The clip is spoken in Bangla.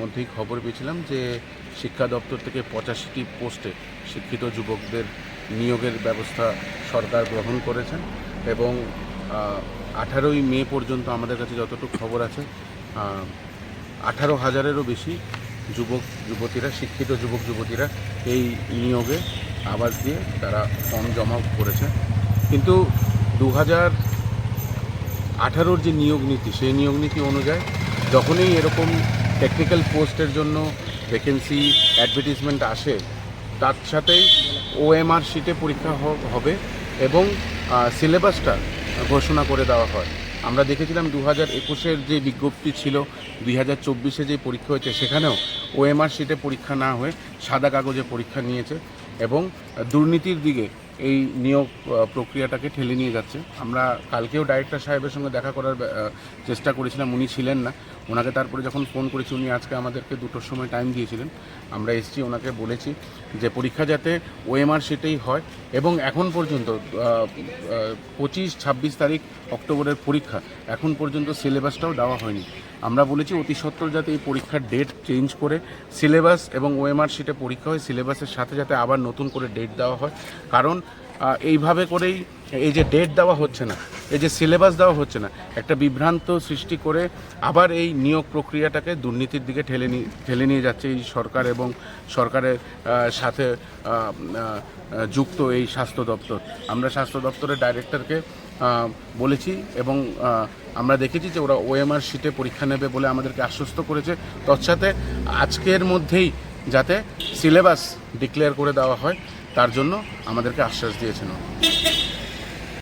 মধ্যেই খবর পেয়েছিলাম যে শিক্ষা দপ্তর থেকে পঁচাশিটি পোস্টে শিক্ষিত যুবকদের নিয়োগের ব্যবস্থা সরকার গ্রহণ করেছেন এবং আঠারোই মে পর্যন্ত আমাদের কাছে যতটুকু খবর আছে আঠারো হাজারেরও বেশি যুবক, যুবতীরা, শিক্ষিত যুবক, যুবতীরা এই নিয়োগে আবাস দিয়ে তারা ফর্ম জমা করেছে কিন্তু দু হাজার আঠারোর যে নিয়োগ নীতি, সেই নিয়োগ নীতি অনুযায়ী যখনই এরকম টেকনিক্যাল পোস্টের জন্য ভ্যাকেন্সি অ্যাডভার্টিজমেন্ট আসে, তার সাথেই ওএমআর শিটে পরীক্ষা হবে এবং সিলেবাসটা ঘোষণা করে দেওয়া হয়। আমরা দেখেছিলাম দু হাজার একুশের যে বিজ্ঞপ্তি ছিল দুই হাজার চব্বিশে যে পরীক্ষা হয়েছে, সেখানেও ওএমআর শিটে পরীক্ষা না হয়ে সাদা কাগজে পরীক্ষা নিয়েছে এবং দুর্নীতির দিকে এই নিয়োগ প্রক্রিয়াটাকে ঠেলে নিয়ে যাচ্ছে। আমরা কালকেও ডাইরেক্টর সাহেবের সঙ্গে দেখা করার চেষ্টা করেছিলাম, উনি ছিলেন না। ওনাকে তারপরে যখন ফোন করেছি, উনি আজকে আমাদেরকে দুটোর সময় টাইম দিয়েছিলেন। আমরা এসছি, ওনাকে বলেছি যে পরীক্ষা যাতে ওএমআর সেটাই হয় এবং এখন পর্যন্ত পঁচিশ, ছাব্বিশ তারিখ অক্টোবরের পরীক্ষা। এখন পর্যন্ত সিলেবাসটাও দেওয়া হয়নি। আমরা বলেছি অতি সত্বর যাতে এই পরীক্ষার ডেট চেঞ্জ করে সিলেবাস এবং ওএমআর শিটে পরীক্ষা হয় সিলেবাসের সাথে যাতে আবার নতুন করে ডেট দেওয়া হয়। কারণ এইভাবে করেই এই যে ডেট দেওয়া হচ্ছে না, এই যে সিলেবাস দেওয়া হচ্ছে না, একটা বিভ্রান্ত সৃষ্টি করে আবার এই নিয়োগ প্রক্রিয়াটাকে দুর্নীতির দিকে ঠেলে নিয়ে ঠেলে নিয়ে যাচ্ছে এই সরকার এবং সরকারের সাথে যুক্ত এই স্বাস্থ্য দপ্তর। আমরা স্বাস্থ্য দপ্তরের ডাইরেক্টরকে বলেছি এবং আমরা দেখেছি যে ওরা ওএমআর শিটে পরীক্ষা নেবে বলে আমাদেরকে আশ্বস্ত করেছে। তৎসাথে আজকের মধ্যেই যাতে সিলেবাস ডিক্লেয়ার করে দেওয়া হয়। তার জন্য আমাদেরকে আশ্বাস দিয়েছেন।